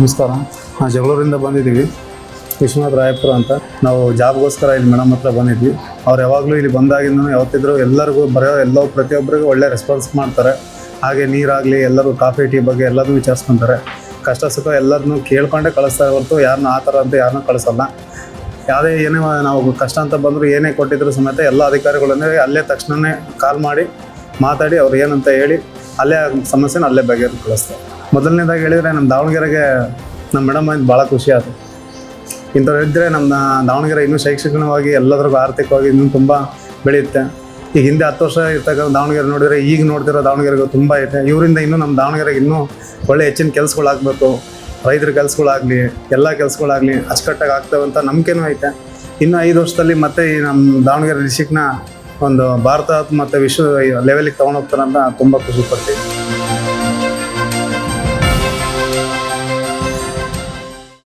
ನಮಸ್ಕಾರ. ನಾವು ಜಗಳೂರಿಂದ ಬಂದಿದ್ದೀವಿ. ವಿಶ್ವನಾಥ್ ರಾಯಪುರ ಅಂತ. ನಾವು ಜಾಬ್ಗೋಸ್ಕರ ಇಲ್ಲಿ ಮೇಡಮ್ ಹತ್ರ ಬಂದಿದ್ವಿ. ಅವ್ರು ಯಾವಾಗಲೂ ಇಲ್ಲಿ ಬಂದಾಗಿಂದ ಯಾವತ್ತಿದ್ರು ಎಲ್ಲರಿಗೂ ಬರೋ ಎಲ್ಲೋ ಪ್ರತಿಯೊಬ್ಬರಿಗೂ ಒಳ್ಳೆ ರೆಸ್ಪಾನ್ಸ್ ಮಾಡ್ತಾರೆ. ಹಾಗೆ ನೀರಾಗಲಿ, ಎಲ್ಲರೂ ಕಾಫಿ ಟೀ ಬಗ್ಗೆ ಎಲ್ಲದನ್ನೂ ವಿಚಾರಿಸ್ಕೊಂತಾರೆ. ಕಷ್ಟ ಸುಖ ಎಲ್ಲರನ್ನೂ ಕೇಳ್ಕೊಂಡೇ ಕಳಿಸ್ತಾರೆ ಹೊರತು ಯಾರನ್ನ ಆ ಥರ ಅಂತ ಯಾರನ್ನೂ ಕಳಿಸಲ್ಲ. ಯಾವುದೇ ಏನೇ ನಾವು ಕಷ್ಟ ಅಂತ ಬಂದರೂ ಏನೇ ಕೊಟ್ಟಿದ್ರು ಸಮೇತ ಎಲ್ಲ ಅಧಿಕಾರಿಗಳನ್ನೇ ಅಲ್ಲೇ ತಕ್ಷಣವೇ ಕಾಲ್ ಮಾಡಿ ಮಾತಾಡಿ ಅವ್ರು ಏನಂತ ಹೇಳಿ ಅಲ್ಲೇ ಸಮಸ್ಯೆನ ಅಲ್ಲೇ ಬಗೆಹರಿ ಕಳಿಸ್ತಾರೆ. ಮೊದಲನೇದಾಗಿ ಹೇಳಿದರೆ ನಮ್ಮ ದಾವಣಗೆರೆಗೆ ನಮ್ಮ ಮೇಡಮ್ ಅಂತ ಭಾಳ ಖುಷಿ ಆಯಿತು. ಇಂಥವ್ರು ಇದ್ದರೆ ನಮ್ಮ ದಾವಣಗೆರೆ ಇನ್ನೂ ಶೈಕ್ಷಣಿಕವಾಗಿ ಎಲ್ಲದ್ರಿಗೂ ಆರ್ಥಿಕವಾಗಿ ಇನ್ನೂ ತುಂಬ ಬೆಳೆಯುತ್ತೆ. ಈಗ ಹಿಂದೆ ಹತ್ತು ವರ್ಷ ಇರ್ತಕ್ಕಂಥ ದಾವಣಗೆರೆ ನೋಡಿದರೆ ಈಗ ನೋಡ್ತಿರೋ ದಾವಣಗೆರೆಗೂ ತುಂಬ ಐತೆ ಇವರಿಂದ ಇನ್ನೂ ನಮ್ಮ ದಾವಣಗೆರೆಗೆ ಇನ್ನೂ ಒಳ್ಳೆ ಹೆಚ್ಚಿನ ಕೆಲಸಗಳಾಗಬೇಕು. ರೈತರ ಕೆಲಸಗಳಾಗಲಿ, ಎಲ್ಲ ಕೆಲಸಗಳಾಗಲಿ ಅಚ್ಚುಕಟ್ಟಾಗಿ ಆಗ್ತವೆ ಅಂತ ನಂಬಿಕೆನೂ ಐತೆ. ಇನ್ನು ಐದು ವರ್ಷದಲ್ಲಿ ಮತ್ತೆ ಈ ನಮ್ಮ ದಾವಣಗೆರೆ ಡಿಸ್ಟಿಕ್ನ ಒಂದು ಭಾರತ ಮತ್ತು ವಿಶ್ವ ಲೆವೆಲಿಗೆ ತೊಗೊಂಡೋಗ್ತಾರೆ ಅಂತ ತುಂಬ ಖುಷಿ ಪಡ್ತೀವಿ